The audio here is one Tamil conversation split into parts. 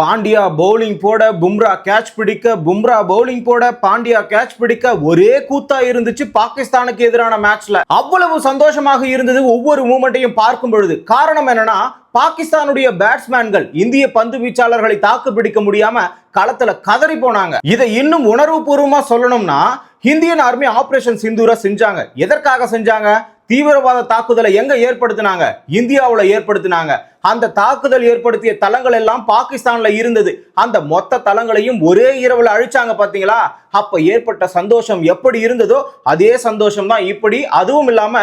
பாண்டியா பவுலிங் போட பும்ரா கேட்ச் பிடிக்க பும்ரா பவுலிங் போட பாண்டியா கேட்ச் பிடிக்க ஒரே கூத்தா இருந்துச்சு பாகிஸ்தானுக்கு எதிரான மேட்ச்ல அவ்வளவு சந்தோஷமாக இருந்தது ஒவ்வொரு மூமெண்ட்டையும் பார்க்கும் பொழுது. காரணம் என்னன்னா பாகிஸ்தானுடைய பேட்ஸ்மேன்கள் இந்திய பந்து வீச்சாளர்களை தாக்கு பிடிக்க முடியாம களத்துல கதறி போனாங்க. இதை இன்னும் உணர்வுபூர்வமா சொல்லணும்னா இந்தியன் ஆர்மி ஆபரேஷன் சிந்தூரா செஞ்சாங்க. எதற்காக செஞ்சாங்க? தீவிரவாத தாக்குதலை எங்க ஏற்படுத்தினாங்க? இந்தியாவில் ஏற்படுத்தினாங்க. அந்த தாக்குதல் ஏற்படுத்திய தளங்கள் எல்லாம் பாகிஸ்தான்ல இருந்தது. அந்த மொத்த தளங்களையும் ஒரே இரவில் அழிச்சாங்க பாத்தீங்களா? அப்ப ஏற்பட்ட சந்தோஷம் எப்படி இருந்ததோ அதே சந்தோஷம் தான் இப்படி. அதுவும் இல்லாம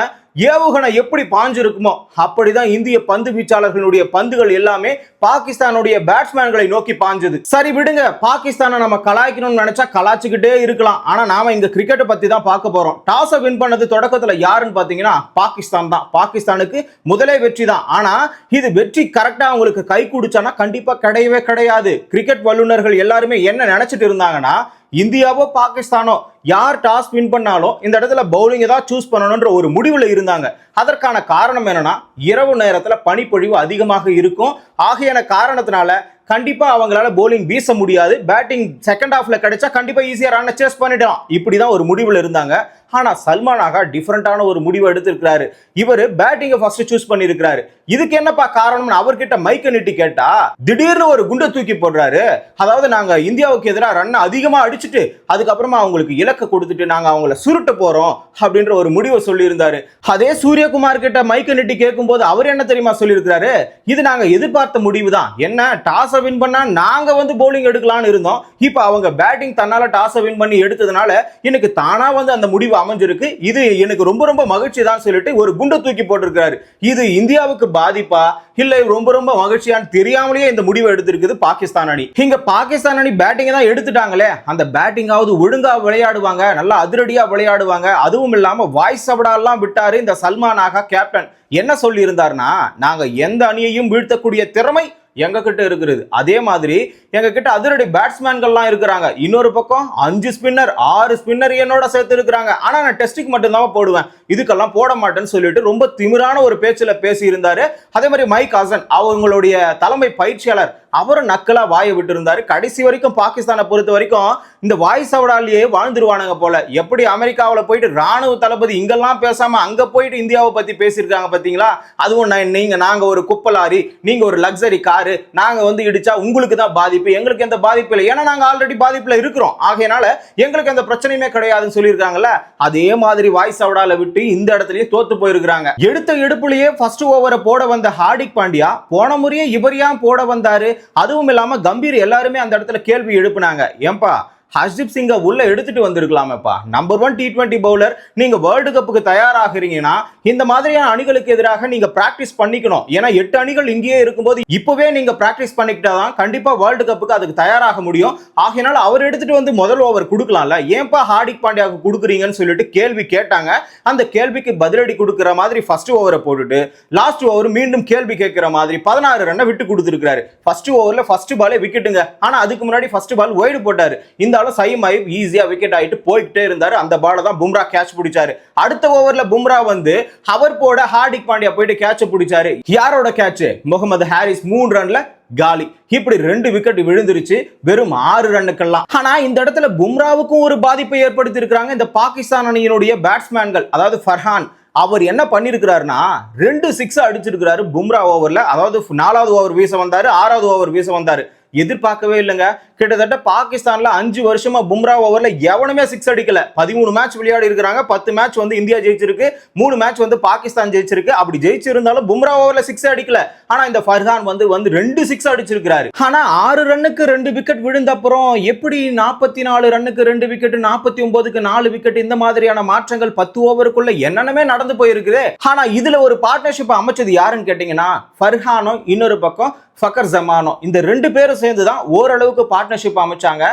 ஏவுகணை எப்படி பாஞ்சிருக்குமோ அப்படிதான் இந்திய பந்து வீச்சாளர்களுடைய பந்துகள் எல்லாமே பாகிஸ்தானுடைய பேட்ஸ்மேன்களை நோக்கி பாஞ்சது. சரி விடுங்க. பாகிஸ்தானை நம்ம கலாய்க்கணும்னு நினைச்சா கலாய்ச்சிக்கிட்டே இருக்கலாம். ஆனா நாம இங்க கிரிக்கெட்டை பத்தி தான் பார்க்க போறோம். டாஸை வின் பண்ணது தொடக்கத்துல யாருன்னு பாத்தீங்கன்னா பாகிஸ்தான் தான். பாகிஸ்தானுக்கு முதலே வெற்றி தான். ஆனா இது வெற்றி வெற்றி கரெக்டாக அவங்களுக்கு கை குடிச்சானா கண்டிப்பாக கிடையவே கிடையாது. கிரிக்கெட் வல்லுநர்கள் எல்லாருமே என்ன நினைச்சிட்டு இருந்தாங்கன்னா இந்தியாவோ பாகிஸ்தானோ யார் டாஸ் வின் பண்ணாலும் இந்த இடத்துல பவுலிங்கை தான் சூஸ் பண்ணணுன்ற ஒரு முடிவில் இருந்தாங்க. அதற்கான காரணம் என்னன்னா இரவு நேரத்தில் பனிப்பொழிவு அதிகமாக இருக்கும். ஆகையான காரணத்தினால கண்டிப்பாக அவங்களால போலிங் வீச முடியாது. பேட்டிங் செகண்ட் ஹாஃப்ல கிடைச்சா கண்டிப்பாக ஈஸியாக ரன்னை சேஸ் பண்ணிடலாம். இப்படிதான் ஒரு முடிவில் இருந்தாங்க. ஆனால் சல்மான் ஆகா டிஃப்ரெண்டான ஒரு முடிவு எடுத்திருக்கிறாரு. இவர் பேட்டிங்கை ஃபர்ஸ்ட் சூஸ் பண்ணியிருக்கிறாரு. இதுக்கு என்னப்பா காரணம்னு அவர்கிட்ட மைக்க நிட்டு கேட்டா திடீர்னு ஒரு குண்டை தூக்கி போடுறாரு. அதாவது நாங்கள் இந்தியாவுக்கு எதிராக ரன் அதிகமாக அடிச்சுட்டு அதுக்கப்புறமா அவங்களுக்கு இலக்க கொடுத்துட்டு நாங்கள் அவங்கள சுருட்ட போகிறோம் அப்படின்ற ஒரு முடிவை சொல்லியிருந்தாரு. அதே சூரியகுமார் கிட்ட மைக்க நிட்டு கேட்கும்போது அவர் என்ன தெரியுமா சொல்லியிருக்கிறாரு? இது நாங்கள் எதிர்பார்த்த முடிவு தான் என்ன டாஸை வின் பண்ணா நாங்கள் வந்து பவுலிங் எடுக்கலாம்னு இருந்தோம். இப்போ அவங்க பேட்டிங் தன்னால் டாஸை வின் பண்ணி எடுத்ததுனால எனக்கு தானாக வந்து அந்த முடிவு அமைஞ்சிருக்கு. இது எனக்கு ரொம்ப ரொம்ப மகிழ்ச்சி தான் சொல்லிட்டு ஒரு குண்டை தூக்கி போட்டிருக்காரு இது இந்தியாவுக்கு பாதிப்பா? இல்ல ரொம்ப ரொம்ப மகிழ்ச்சியான்னு தெரியாமலேயே இந்த முடிவை எடுத்திருக்குது பாகிஸ்தான் அணி. இங்க பாகிஸ்தான் அணி பேட்டிங் தான் எடுத்துட்டாங்களே. அந்த பேட்டிங்காவது ஒழுங்கா விளையாடுவாங்க. நல்லா அதிரடியா விளையாடுவாங்க. அதுவும் இல்லாம வாய்ஸ் எல்லாம் விட்டாரு இந்த சல்மான் ஆகா கேப்டன் என்ன சொல்லி இருந்தாருன்னா நாங்க எந்த அணியையும் வீழ்த்தக்கூடிய திறமை எங்க கிட்ட இருக்கிறது. அதே மாதிரி எங்க கிட்ட அதிரடி பேட்ஸ்மேன்கள்லாம் இருக்கிறாங்க. இன்னொரு பக்கம் அஞ்சு ஸ்பின்னர் ஆறு ஸ்பின்னர் என்னோட சேர்த்து இருக்கிறாங்க. ஆனா நான் டெஸ்ட்டுக்கு மட்டும்தான் போடுவேன். இதுக்கெல்லாம் போட மாட்டேன்னு சொல்லிட்டு ரொம்ப திமிரான ஒரு பேச்சுல பேசி இருந்தாரு அதே மாதிரி மைக் ஹசன் அவங்களுடைய தலைமை பயிற்சியாளர் அவரும் நக்கலா வாயை விட்டு இருந்தாரு கடைசி வரைக்கும் பாகிஸ்தானை பொறுத்த வரைக்கும் இந்த வாய் சவடாலேயே வாழ்ந்துருவானுங்க போல. எப்படி அமெரிக்காவில் போயிட்டு ராணுவ தளபதி இங்கெல்லாம் பேசாம அங்க போயிட்டு இந்தியாவை பத்தி பேசியிருக்காங்க பாத்தீங்களா? அதுவும் நான் நீங்க நாங்க ஒரு குப்பலாரி நீங்க ஒரு லக்ஸரி காரு நாங்க வந்து இடிச்சா உங்களுக்கு தான் பாதிப்பு. எங்களுக்கு எந்த பாதிப்பு இல்லை. ஏன்னா நாங்கள் ஆல்ரெடி பாதிப்பில் இருக்கிறோம். ஆகையனால எங்களுக்கு எந்த பிரச்சனையுமே கிடையாதுன்னு சொல்லியிருக்காங்கல்ல? அதே மாதிரி வாய்ஸ் அவுடால விட்டு இந்த இடத்துலயே தோத்து போயிருக்கிறாங்க. எடுத்த எடுப்புலயே ஃபர்ஸ்ட் ஓவரை போட வந்த ஹார்டிக் பாண்டியா போன முறையே இவர் ஏன் போட வந்தாரு? அதுவும் இல்லாம கம்பீர் எல்லாருமே அந்த இடத்துல கேள்வி எழுப்புனாங்க. ஏன்பா ஹர்ஷிப் சிங்கை உள்ள எடுத்துட்டு வந்திருக்கலாமேப்பா. Number one T twenty bowler நீங்க வேர்ல்டு கப்புக்கு தயாராகிறீங்கன்னா இந்த மாதிரியான அணிகளுக்கு எதிராக நீங்க பிராக்டிஸ் பண்ணிக்கணும். ஏன்னா எட்டு அணிகள் இங்கேயே இருக்கும்போது இப்பவே நீங்க பிராக்டிஸ் பண்ணிக்கிட்டாதான் கண்டிப்பா வேர்ல்டு கப்புக்கு அதுக்கு தயாராக முடியும். ஆகையினால அவர் எடுத்துட்டு வந்து முதல் ஓவர் கொடுக்கலாம்ல. ஏன்பா ஹார்திக் பாண்டியாவுக்கு கொடுக்குறீங்கன்னு சொல்லிட்டு கேள்வி கேட்டாங்க. அந்த கேள்விக்கு பதிலடி கொடுக்குற மாதிரி ஃபர்ஸ்ட் ஓவரை போட்டுட்டு லாஸ்ட் ஓவர் மீண்டும் கேள்வி கேட்கிற மாதிரி பதினாறு ரன்னை விட்டு கொடுத்துருக்காரு ஃபர்ஸ்ட் ஓவர்ல ஃபர்ஸ்ட் பாலே விக்கெட்டுங்க ஆனா அதுக்கு முன்னாடி ஃபர்ஸ்ட் பால் ஒய்டு போட்டாரு. இந்த இருந்தாலும் சைம் ஐப் ஈஸியா விக்கெட் ஆயிட்டு போய்கிட்டே இருந்தாரு. அந்த பாலை தான் பும்ரா கேட்ச் பிடிச்சாரு. அடுத்த ஓவர்ல பும்ரா வந்து அவர் போட ஹார்திக் பாண்டியா போயிட்டு கேட்ச் பிடிச்சாரு. யாரோட கேட்ச் முகமது ஹாரிஸ் மூணு ரன்ல காலி. இப்படி ரெண்டு விக்கெட் விழுந்துருச்சு. வெறும் ஆறு ரன்னுக்கெல்லாம் ஆனா இந்த இடத்துல பும்ராவுக்கும் ஒரு பாதிப்பை ஏற்படுத்தி இருக்கிறாங்க இந்த பாகிஸ்தான் அணியினுடைய பேட்ஸ்மேன்கள் அதாவது ஃபர்ஹான் அவர் என்ன பண்ணிருக்கிறாருன்னா ரெண்டு சிக்ஸ் அடிச்சிருக்கிறாரு பும்ரா ஓவர்ல அதாவது நாலாவது ஓவர் வீச வந்தாரு ஆறாவது ஓவர் வீச வந்தாரு. எதிர்பார்க்கவே இல்லைங்க. கிட்டத்தட்ட பாகிஸ்தான்ல அஞ்சு வருஷமா பும்ரா ஓவர்ல எவனுமே சிக்ஸ் அடிக்கல. பதிமூணு மேட்ச் விளையாடி இருக்கிறாங்க. பத்து மேட்ச் வந்து இந்தியா ஜெயிச்சிருக்கு. மூணு மேட்ச் வந்து பாகிஸ்தான் ஜெயிச்சிருக்கு. அப்படி ஜெயிச்சிருந்தாலும் பும்ரா ஓவர்ல சிக்ஸ் அடிக்கல. ஆனா இந்த ஃபர்ஹான் வந்து வந்து ரெண்டு சிக்ஸ் அடிச்சிருக்கிறாரு. ஆனா ஆறு ரன்னுக்கு ரெண்டு விக்கெட் விழுந்த அப்புறம் எப்படி நாற்பத்தி நாலு ரன்னுக்கு ரெண்டு விக்கெட் நாற்பத்தி ஒன்பதுக்கு நாலு விக்கெட் இந்த மாதிரியான மாற்றங்கள் பத்து ஓவருக்குள்ள என்னென்னமே நடந்து போயிருக்குது. ஆனா இதுல ஒரு பார்ட்னர்ஷிப் அமைச்சது யாருன்னு கேட்டீங்கன்னா ஃபர்ஹானும் இன்னொரு பக்கம் ஃபக்கர் ஜமானோ. இந்த ரெண்டு பேரும் சேர்ந்து தான் ஓரளவுக்கு பார்ட்னர்ஷிப் அமைச்சாங்க.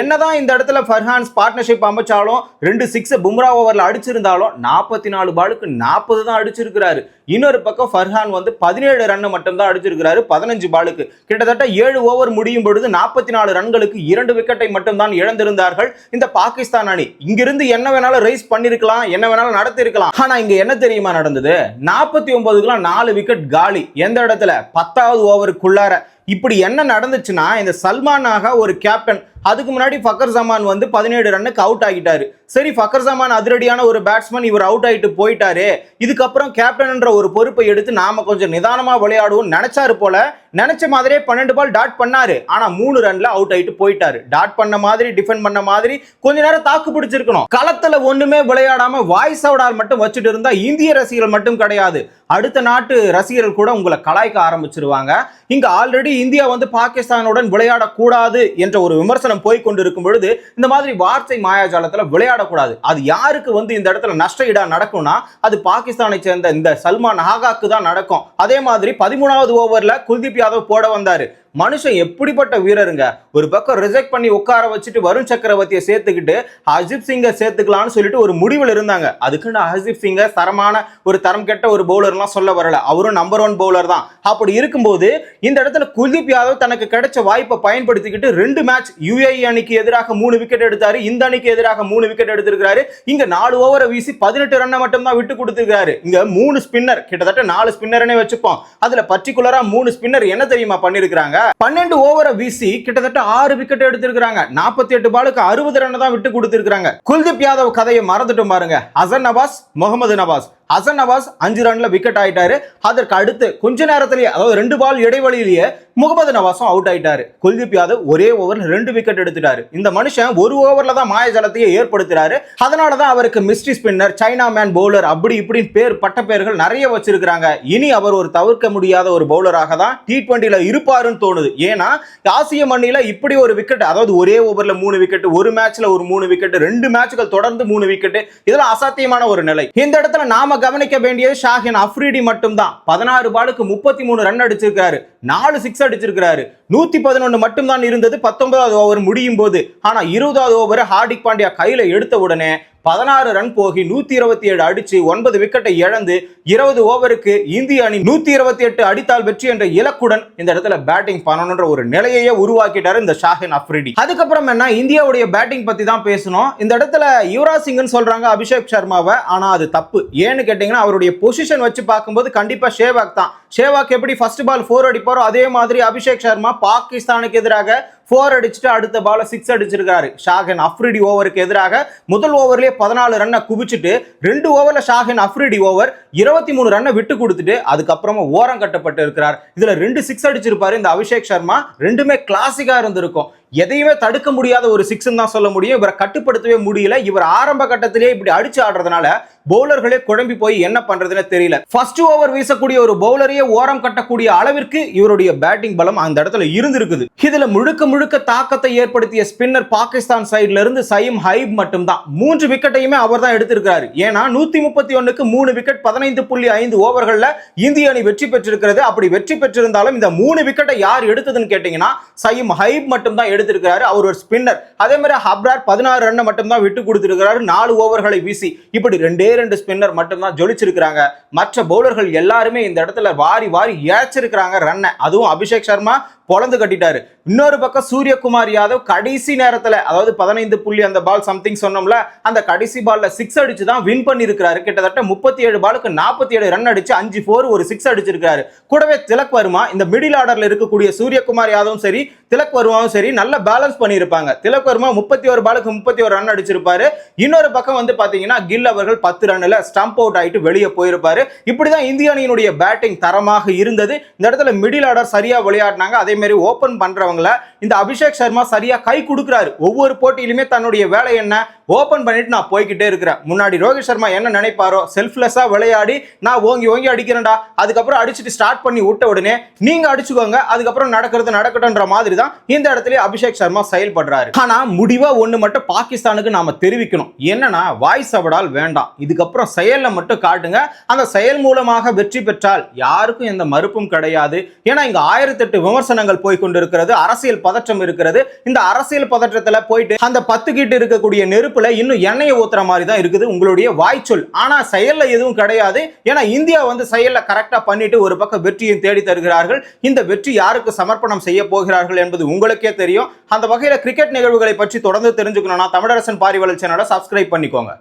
என்னதான் இந்த இடத்துல ஃபர்ஹான்ஸ் பார்ட்னர்ஷிப் அமைச்சாலும் ரெண்டு சிக்ஸ் பும்ரா ஓவரில் அடிச்சிருந்தாலும் நாற்பத்தி நாலு பாலுக்கு நாற்பது தான் அடிச்சிருக்கிறாரு. இன்னொரு பக்கம் ஃபர்ஹான் வந்து பதினேழு ரன் மட்டும்தான் அடிச்சிருக்கிறாரு பதினஞ்சு பாலுக்கு. கிட்டத்தட்ட ஏழு ஓவர் முடியும் பொழுது நாற்பத்தி நாலு ரன்களுக்கு இரண்டு விக்கெட்டை மட்டும்தான் இழந்திருந்தார்கள். இந்த பாகிஸ்தான் அணி. இங்கிருந்து என்ன வேணாலும் ரைஸ் பண்ணிருக்கலாம் என்ன வேணாலும் நடத்திருக்கலாம். ஆனா இங்க என்ன தெரியுமா நடந்தது? நாற்பத்தி ஒன்பதுக்குலாம் நாலு விக்கெட் காலி. எந்த இடத்துல? பத்தாவது ஓவருக்கு ஓவருக்குள்ளார இப்படி என்ன நடந்துச்சுன்னா இந்த சல்மானாக ஒரு கேப்டன் அதுக்கு முன்னாடி ஃபக்கர் ஜமான் வந்து பதினேழு ரன்னுக்கு அவுட் ஆகிட்டாரு. சரி ஃபக்கர் ஜமான் அதிரடியான ஒரு பேட்ஸ்மேன் இவர் அவுட் ஆகிட்டு போயிட்டாரு. இதுக்கப்புறம் கேப்டன்ன்ற ஒரு பொறுப்பை எடுத்து நாம கொஞ்சம் நிதானமா விளையாடுவோம் நினைச்சாரு போல நினைச்ச மாதிரியே பன்னெண்டு பால் டாட் பண்ணாரு. ஆனா மூணு ரன்ல அவுட் ஆயிட்டு போயிட்டாரு. டாட் பண்ண மாதிரி டிஃபெண்ட் பண்ண மாதிரி கொஞ்ச நேரம் தாக்கு பிடிச்சிருக்கணும். களத்துல ஒண்ணுமே விளையாடாம வாய்ஸ் அவுடால் மட்டும் வச்சுட்டு இருந்தா இந்திய ரசிகர்கள் மட்டும் கிடையாது. அடுத்த நாட்டு ரசிகர்கள் கூட உங்களை கலாய்க்க ஆரம்பிச்சிருவாங்க. இங்க ஆல்ரெடி இந்தியா வந்து பாகிஸ்தானுடன் விளையாடக்கூடாது என்ற ஒரு விமர்சனம் போய் கொண்டிருக்கும் பொழுது இந்த மாதிரி வார்த்தை மாயாஜாலத்துல விளையாடக்கூடாது. அது யாருக்கு வந்து இந்த இடத்துல நஷ்ட ஈடா நடக்கும்னா அது பாகிஸ்தானை சேர்ந்த இந்த சல்மான் நாகாக்கு தான் நடக்கும். அதே மாதிரி பதிமூணாவது ஓவர்ல குல்தீப் யாதவ் போட வந்தார். மனுஷன் எப்படிப்பட்ட வீரருங்க? ஒரு பக்கம் ரிஜெக்ட் பண்ணி உட்கார வச்சுட்டு வருண் சக்கரவர்த்தியை சேர்த்துக்கிட்டு ஹர்ஜிப் சிங்கை சேர்த்துக்கலாம்னு சொல்லிட்டு ஒரு முடிவில் இருந்தாங்க. அதுக்குன்னு ஹர்ஜிப் சிங்கை தரமான ஒரு தரம் கெட்ட ஒரு பவுலர்லாம் சொல்ல வரல. அவரும் நம்பர் ஒன் பவுலர் தான். அப்படி இருக்கும்போது இந்த இடத்துல குல்தீப் யாதவ் தனக்கு கிடைச்ச வாய்ப்பை பயன்படுத்திக்கிட்டு ரெண்டு மேட்ச் யுஏஇ அணிக்கு எதிராக மூணு விக்கெட் எடுத்தாரு இந்த அணிக்கு எதிராக மூணு விக்கெட் எடுத்திருக்கிறாரு. இங்க நாலு ஓவரை வீசி பதினெட்டு ரன்னை மட்டும் தான் விட்டு கொடுத்திருக்காரு இங்க மூணு ஸ்பின்னர் கிட்டத்தட்ட நாலு ஸ்பின்னர்னே வச்சுப்போம். அதுல பர்டிகுலரா மூணு ஸ்பின்னர் என்ன தெரியுமா பண்ணிருக்கிறாங்க? பன்னெண்டு ஓவரை வீசி கிட்டத்தட்ட ஆறு விக்கெட் எடுத்திருக்கிறாங்க. நாற்பத்தி எட்டு பாலுக்கு அறுபது ரன் தான் விட்டு கொடுத்திருக்கிறாங்க. குல்தீப் யாதவ் கதையை மறந்துட்டும் பாருங்க. அசன் நவாஸ் முகமது நவாஸ். ஹசன் நவாஸ் அஞ்சு ரன்ல விக்கெட் ஆயிட்டாரு. அதற்கு அடுத்து கொஞ்ச நேரத்திலேயே அதாவது ரெண்டு பால் இடைவெளியிலேயே முகமது நவாஸும் அவுட் ஆயிட்டாரு. குல்தீப் யாதவ் ஒரே ஓவரில் ரெண்டு விக்கெட் எடுத்துட்டாரு. இந்த மனுஷன் ஒரு ஓவர்ல தான் மாயஜலத்தையே ஏற்படுத்துறாரு. அதனால தான் அவருக்கு mystery spinner chinaman bowler அப்படி இப்படின்னு பேர் பட்ட பெயர்கள் நிறைய வச்சிருக்கிறாங்க. இனி அவர் ஒரு தவிர்க்க முடியாத ஒரு பவுலராக தான் டி டுவெண்ட்டில இருப்பாருன்னு தோணுது. ஏன்னா ஆசிய மண்ணில இப்படி ஒரு விக்கெட் அதாவது ஒரே ஓவர்ல மூணு விக்கெட் ஒரு மேட்ச்ல ஒரு மூணு விக்கெட் ரெண்டு மேட்ச்கள் தொடர்ந்து மூணு விக்கெட் இதெல்லாம் அசாத்தியமான ஒரு நிலை. இந்த இடத்துல நாம கவனிக்க வேண்டியது ஷாஹின் அஃப்ரிடி மட்டும்தான். பதினாறு பாலுக்கு முப்பத்தி மூணு ரன் அடிச்சிருக்காரு நாலு சிக்ஸ் அடிச்சிருக்காரு நூத்தி பதினொன்னு மட்டும்தான் இருந்தது. பத்தொன்பதாவது ஓவர் முடியும் போது. ஆனா இருபதாவது ஓவர் ஹார்திக் பாண்டியா கையில எடுத்த உடனே பதினாறு ரன் போகி நூத்தி இருபத்தி ஏழு அடிச்சு ஒன்பது விக்கெட்டை இழந்து இருபது ஓவருக்கு இந்திய அணி நூத்தி இருபத்தி எட்டு அடித்தால் வெற்றி என்ற இலக்குடன் இந்த இடத்துல பேட்டிங் பண்ணணுன்ற ஒரு நிலையையே உருவாக்கிட்டாரு இந்த ஷாஹின் அஃப்ரிடி. அதுக்கப்புறம் என்ன? இந்தியாவுடைய பேட்டிங் பத்தி தான் பேசணும். இந்த இடத்துல யுவராஜ் சிங்னு சொல்றாங்க அபிஷேக் சர்மாவை. ஆனா அது தப்பு. ஏன்னு கேட்டிங்கன்னா அவருடைய பொசிஷன் வச்சு பார்க்கும்போது கண்டிப்பா ஷேவாக் தான். ஷேவாக் எப்படி ஃபர்ஸ்ட் பால் ஃபோர் அடிப்பாரோ அதே மாதிரி அபிஷேக் சர்மா பாகிஸ்தானுக்கு எதிராக ஃபோர் அடிச்சுட்டு அடுத்த பால சிக்ஸ் அடிச்சிருக்காரு. ஷாஹின் அஃப்ரிடி ஓவருக்கு எதிராக முதல் ஓவர்லயே பதினாலு ரன்னை குவிச்சுட்டு ரெண்டு ஓவர்ல ஷாஹின் அஃப்ரிடி ஓவர் இருபத்தி மூணு ரன்னை விட்டு கொடுத்துட்டு அதுக்கப்புறமா ஓரம் கட்டப்பட்டு இருக்கிறார். இதுல ரெண்டு சிக்ஸ் அடிச்சிருப்பாரு இந்த அபிஷேக் சர்மா. ரெண்டுமே கிளாசிக்கா இருந்திருக்கும். எதையுமே தடுக்க முடியாத ஒரு சிக்ஸ் தான் சொல்ல முடியும். இவரை கட்டுப்படுத்தவே முடியல. இவர் ஆரம்ப கட்டத்திலேயே இப்படி அடிச்சு ஆடுறதுனால பவுலர்களே குழம்பி போய் என்ன பண்றதுன்னு தெரியல. ஃபர்ஸ்ட் ஓவர் வீசக்கூடிய ஒரு பவுலரையே ஓரம் கட்டக்கூடிய அளவிற்கு இவருடைய பேட்டிங் பலம் அந்த இடத்துல இருந்திருக்குது. இதுல முழுக்க முழுக்க தாக்கத்தை ஏற்படுத்திய ஸ்பின்னர் பாகிஸ்தான் சைட்ல இருந்து சயிம் ஹைப் மட்டும்தான். மூன்று விக்கெட்டையுமே அவர் தான் எடுத்திருக்கிறாரு. ஏன்னா நூத்தி முப்பத்தி ஒண்ணுக்கு மூணு விக்கெட் பதினைந்து புள்ளி ஐந்து ஓவர்கள்ல இந்திய அணி வெற்றி பெற்றிருக்கிறது. அப்படி வெற்றி பெற்றிருந்தாலும் இந்த மூணு விக்கெட்டை யார் எடுத்ததுன்னு கேட்டீங்கன்னா சயிம் ஹைப் மட்டும்தான் எடுத்திருக்கிறாரு. அவர் ஒரு ஸ்பின்னர். அதே மாதிரி ஹப்ரார் பதினாறு ரன் மட்டும்தான் விட்டு கொடுத்திருக்கிறாரு. நாலு ஓவர்களை வீசி இப்படி ரெண்டே ரெண்டு ஸ்பின்னர் மட்டும்தான் ஜொலிச்சிருக்கிறாங்க. மற்ற பவுலர்கள் எல்லாருமே இந்த இடத்துல வாரி வாரி இழைச்சிருக்கிறாங்க ரன்னை. அதுவும் அபிஷேக் சர்மா பொழந்து கட்டிட்டாரு. இன்னொரு பக்கம் சூரியகுமார் யாதவ் கடைசி நேரத்துல அதாவது பதினைந்து புள்ளி அந்த பால் சம்திங் சொன்னோம்ல அந்த கடைசி பால்ல சிக்ஸ் அடிச்சு தான் வின் பண்ணிருக்காரு கிட்டத்தட்ட முப்பத்தி ஏழு பாலுக்கு நாற்பத்தி ஏழு ரன் அடிச்சு அஞ்சு ஃபோர் ஒரு சிக்ஸ் அடிச்சிருக்காரு கூடவே திலக் வர்மா இந்த மிடில் ஆர்டர்ல இருக்கக்கூடிய சூரியகுமார் யாதவும் சரி திலக் வர்மாவும் சரி நல்ல பேலன்ஸ் பண்ணியிருப்பாங்க. திலக் வர்மா முப்பத்தி ஒரு பாலுக்கு முப்பத்தி ஒரு ரன் அடிச்சிருப்பாரு. இன்னொரு பக்கம் வந்து பாத்தீங்கன்னா கில் அவர்கள் பத்து ரன்ல ஸ்டம்ப் அவுட் ஆயிட்டு வெளியே போயிருப்பாரு. இப்படிதான் இந்திய அணியினுடைய பேட்டிங் தரமாக இருந்தது. இந்த இடத்துல மிடில் ஆர்டர் சரியா விளையாடினாங்க. அதே மாதிரி ஓப்பன் பண்றவங்கள இந்த அபிஷேக் சர்மா சரியா கை கொடுக்குறாரு. ஒவ்வொரு போட்டியிலுமே தன்னுடைய வேலை என்ன? ஓப்பன் பண்ணிட்டு நான் போய்கிட்டே இருக்கிறேன். முன்னாடி ரோஹித் சர்மா என்ன நினைப்பாரோ? செல்ஃப்லெஸ்ஸா விளையாடி நான் ஓங்கி ஓங்கி அடிக்கிறேன்டா. அதுக்கப்புறம் அடிச்சுட்டு ஸ்டார்ட் பண்ணி விட்ட உடனே நீங்க அடிச்சுக்கோங்க. அதுக்கப்புறம் நடக்கிறது நடக்கட்டும்ன்ற மாதிரி தான் இந்த இடத்துல அபிஷேக் சர்மா செயல்படுறாரு. ஆனா முடிவா ஒண்ணு மட்டும் பாகிஸ்தானுக்கு நாம தெரிவிக்கணும். என்னன்னா வாய்ஸ் அவடால் வேண்டாம். இதுக்கப்புறம் செயல்ல மட்டும் காட்டுங்க. அந்த செயல் மூலமாக வெற்றி பெற்றால் யாருக்கும் எந்த மறுப்பும் கிடையாது. ஏன்னா இங்க ஆயிரத்தி எட்டு விவாதங்கள் போய் கொண்டிருக்கிறது அரசியல் பதற்றம் இருக்கிறது. இந்த அரசியல் பதற்றத்துல போயிட்டு அந்த பத்து கிட்ட இருக்கக்கூடிய நெருப்புல இன்னும் எண்ணெயை ஊத்துற மாதிரி தான் இருக்குது. உங்களுடைய வாய்ச்சொல். ஆனா செயல்ல எதுவும் கிடையாது. ஏன்னா இந்தியா வந்து செயல்ல கரெக்டா பண்ணிட்டு ஒரு பக்கம் வெற்றியும் தேடி தருகிறார்கள். இந்த வெற்றி யாருக்கு சமர்ப்பணம் செய்ய போகிறார்கள் என்பது உங்களுக்கே தெரியும். அந்த வகையில கிரிக்கெட் நிகழ்வுகளை பற்றி தொடர்ந்து தெரிஞ்சுக்கணும்னா தமிழரசன் பாரிவளர் சேனலை சப்ஸ்கிரைப் பண்ணிக்கோங்க.